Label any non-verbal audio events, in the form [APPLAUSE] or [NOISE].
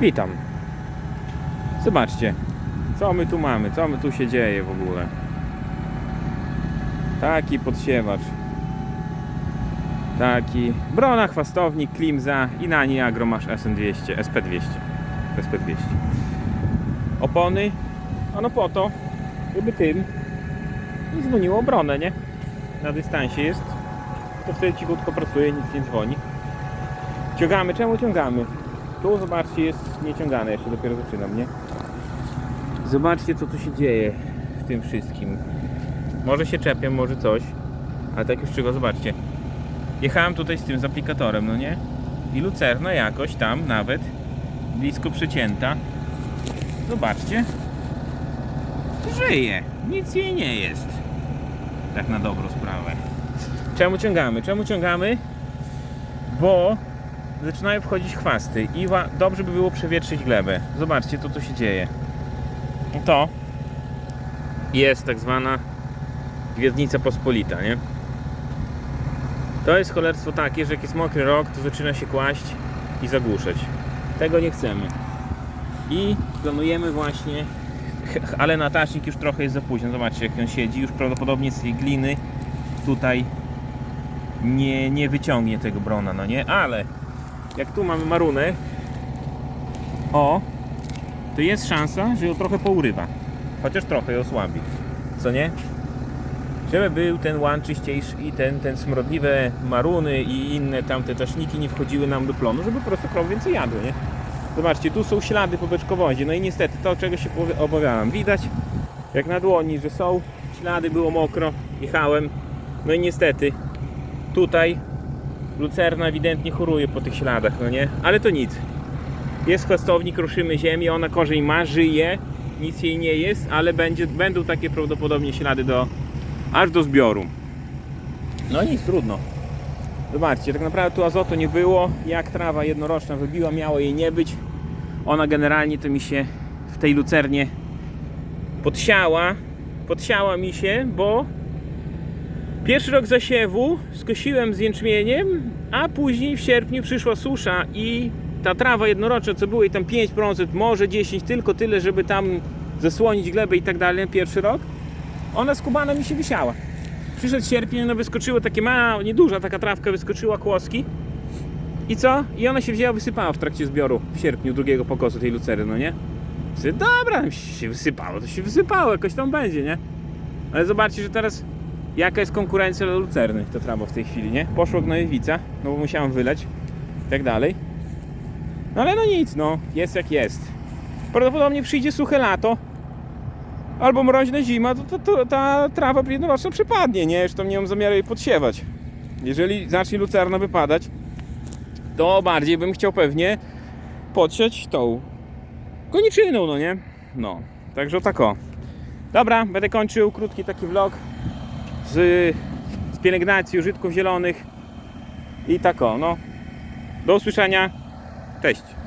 Witam. Zobaczcie, co my tu mamy, co my tu się dzieje w ogóle. Taki podsiewacz. Taki. Brona, chwastownik, klimza i na niej agro masz SN200, SP200. SP200. Opony, ano po to, żeby tym nie dzwoniło bronę, nie? Na dystansie jest. To wtedy cichutko pracuje, nic nie dzwoni. Ciągamy, czemu ciągamy? Tu zobaczcie, jest nieciągane, jeszcze dopiero zaczynam, nie? Zobaczcie co tu się dzieje w tym wszystkim. Może się czepię, może coś, ale tak już czego, zobaczcie. Jechałem tutaj z tym z aplikatorem, no nie? I lucerna jakoś tam nawet blisko przecięta. Zobaczcie. Żyje. Nic jej nie jest. Tak na dobrą sprawę. Czemu ciągamy? Czemu ciągamy? Bo zaczynają wchodzić chwasty i dobrze by było przewietrzyć glebę. Zobaczcie, to co się dzieje. To jest tak zwana gwiezdnica pospolita, nie? To jest cholerstwo takie, że jak jest mokry rok, to zaczyna się kłaść i zagłuszać. Tego nie chcemy. I planujemy właśnie, [LAUGHS] ale natacznik już trochę jest za późno. Zobaczcie, jak on siedzi. Już prawdopodobnie z tej gliny tutaj nie, nie wyciągnie tego brona, no nie? Ale jak tu mamy marunę, o, to jest szansa, że ją trochę pourywa. Chociaż trochę ją osłabi. Co nie? Żeby był ten łan czyściejszy i ten, ten smrodliwe maruny i inne tamte taszniki nie wchodziły nam do plonu, żeby po prostu krowy więcej jadły, nie? Zobaczcie, tu są ślady po beczkowozie. No i niestety to, czego się obawiałem. Widać, jak na dłoni, że są ślady, było mokro, jechałem. No i niestety, tutaj lucerna ewidentnie choruje po tych śladach, no nie? Ale to nic. Jest chwastownik, ruszymy ziemię, ona korzeń ma, żyje, nic jej nie jest, ale będzie, będą takie prawdopodobnie ślady do, aż do zbioru. No nic, trudno. Zobaczcie, tak naprawdę tu azotu nie było. Jak trawa jednoroczna wybiła, miało jej nie być. Ona generalnie to mi się w tej lucernie podsiała. Podsiała mi się, bo pierwszy rok zasiewu skosiłem z jęczmieniem, a później w sierpniu przyszła susza i ta trawa jednoroczna, co było i tam 5%, może 10, tylko tyle, żeby tam zasłonić glebę i tak dalej, pierwszy rok, ona skubana mi się wisiała. Przyszedł sierpień, no wyskoczyło takie mała, nieduża taka trawka, wyskoczyła kłoski. I co? I ona się wzięła, wysypała w trakcie zbioru w sierpniu drugiego pokosu tej lucery, no nie? Mówię, dobra, się wysypało, to się wysypało, jakoś tam będzie, nie? Ale zobaczcie, że teraz jaka jest konkurencja dla lucerny, to trawa w tej chwili, nie? Poszło gnojowica, no bo musiałem wyleć i tak dalej. No ale no nic, no, jest jak jest. Prawdopodobnie przyjdzie suche lato, albo mroźna zima, to, to, to ta trawa jednoroczna przypadnie, nie? Zresztą nie mam zamiaru jej podsiewać. Jeżeli zacznie lucerna wypadać, to bardziej bym chciał pewnie podsiać tą koniczyną, no nie? No, także tak o. Dobra, będę kończył krótki taki vlog z, z pielęgnacji użytków zielonych i tak no. Do usłyszenia, cześć.